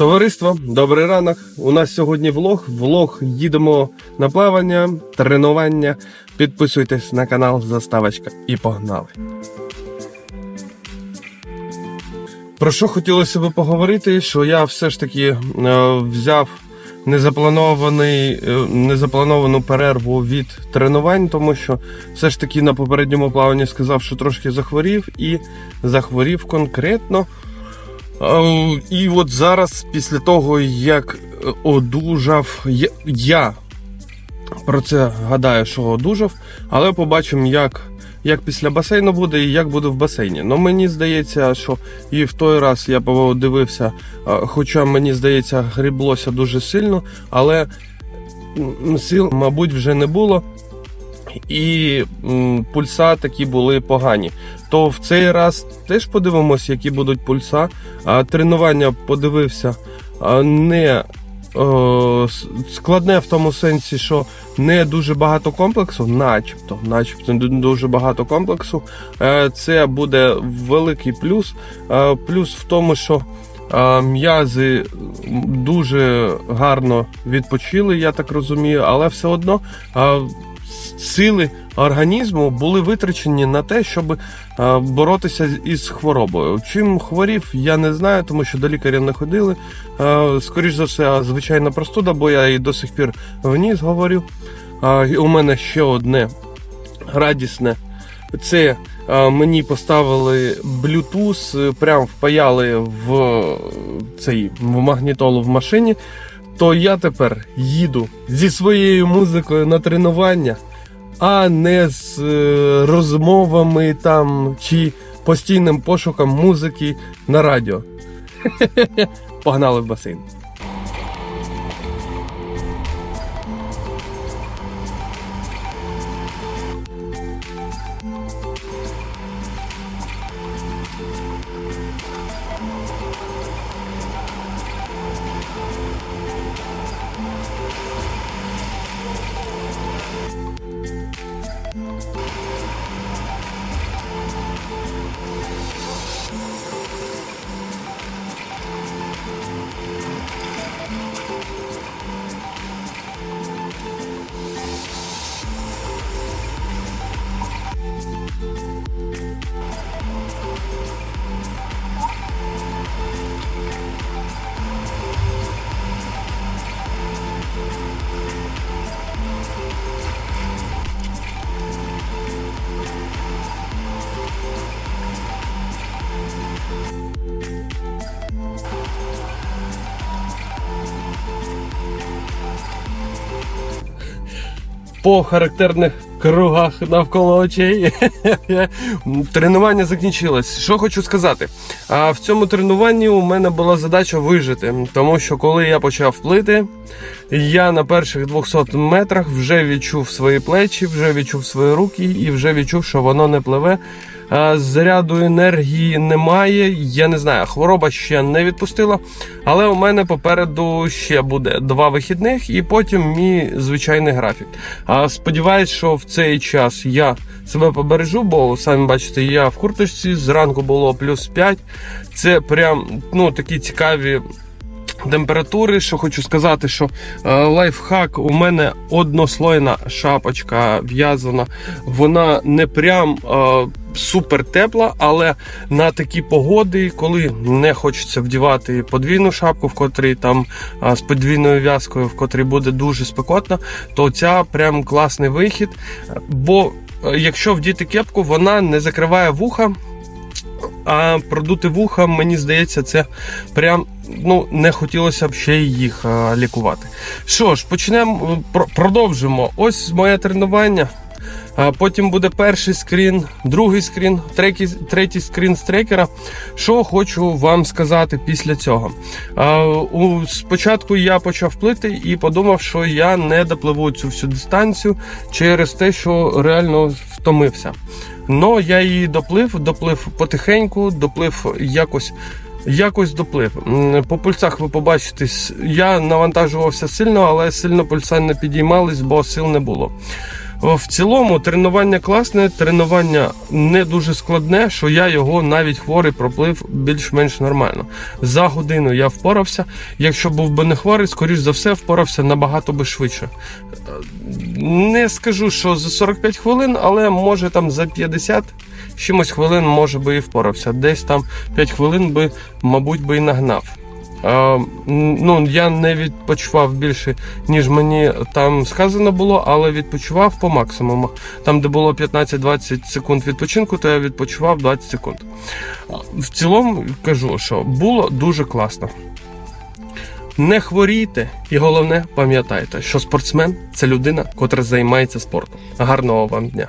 Товариство, добрий ранок. У нас сьогодні влог. Влог їдемо на плавання, тренування. Підписуйтесь на канал Заставочка і погнали. Про що хотілося би поговорити? Що я все ж таки е, взяв незапланований, е, незаплановану перерву від тренувань, тому що все ж таки на попередньому плаванні сказав, що трошки захворів, і захворів конкретно. Е, І от зараз, після того, як е, одужав, я, я про це гадаю, що одужав, але побачимо, як, як після басейну буде і як буде в басейні. Ну мені здається, що і в той раз я подивився, е, хоча мені здається, гріблося дуже сильно, але сил, мабуть, вже не було. І пульса такі були погані. То в цей раз теж подивимось, які будуть пульса. Тренування подивився не складне в тому сенсі, що не дуже багато комплексу, начебто, начебто не дуже багато комплексу. Е, Це буде великий плюс. Е, Плюс в тому, що е, м'язи дуже гарно відпочили, я так розумію, але все одно сили організму були витрачені на те, щоб е, боротися із хворобою. Чим хворів, я не знаю, тому що до лікаря не ходили. Е, Скоріш за все, звичайна простуда, бо я і до сих пір вніс говорю. У мене ще одне радісне. Це е, мені поставили Bluetooth, прям впаяли в цей в магнітолу в машині. То я тепер їду зі своєю музикою на тренування, а не з е, розмовами там чи постійним пошуком музики на радіо. Погнали в басейн. По характерних кругах навколо очей. Тренування закінчилось. Що хочу сказати? А в цьому тренуванні у мене була задача вижити, тому що коли я почав плити, я на перших 200 метрах вже відчув свої плечі, вже відчув свої руки і вже відчув, що воно не пливе. А, Заряду енергії немає. Я не знаю, хвороба ще не відпустила. Але у мене попереду ще буде два вихідних, і потім мій звичайний графік. Сподіваюсь, що в цей час я себе побережу, бо самі бачите, я в курточці. Зранку було плюс 5. Це прям ну такі цікаві. Температури, що хочу сказати, що е, лайфхак у мене однослойна шапочка в'язана. Вона не прям е, супер тепла, але на такі погоди, коли не хочеться вдівати подвійну шапку, в котрій там е, з подвійною в'язкою, в котрій буде дуже спекотно, то ця прям класний вихід. Бо е, якщо вдіти кепку, вона не закриває вуха. А продути вуха, мені здається, це прям ну не хотілося б ще й їх лікувати. Що ж, почнемо продовжимо. Ось моє тренування. Потім буде перший скрін, другий скрін, третій, третій скрін з трекера. Що хочу вам сказати після цього. Спочатку я почав плити і подумав, що я не допливу цю всю дистанцію через те, що реально втомився. Но я її доплив, доплив потихеньку, доплив якось. Якось доплив. По пульсах ви побачите, я навантажувався сильно, але сильно пульса не підіймались, бо сил не було. В цілому тренування класне, тренування не дуже складне, що я його навіть хворий проплив більш-менш нормально. За годину я впорався. Якщо був би не хворий, скоріш за все, впорався набагато би швидше. Не скажу, що за 45 хвилин, але може там за 50 чимось хвилин може би і впорався. Десь там 5 хвилин би, мабуть, би і нагнав. Ну, я не відпочивав більше, ніж мені там сказано було, але відпочивав по максимуму. Там, де було 15-20 секунд відпочинку, то я відпочивав 20 секунд. В цілому кажу, що було дуже класно. Не хворійте, і головне, пам'ятайте, що спортсмен це людина, котра займається спортом. Гарного вам дня!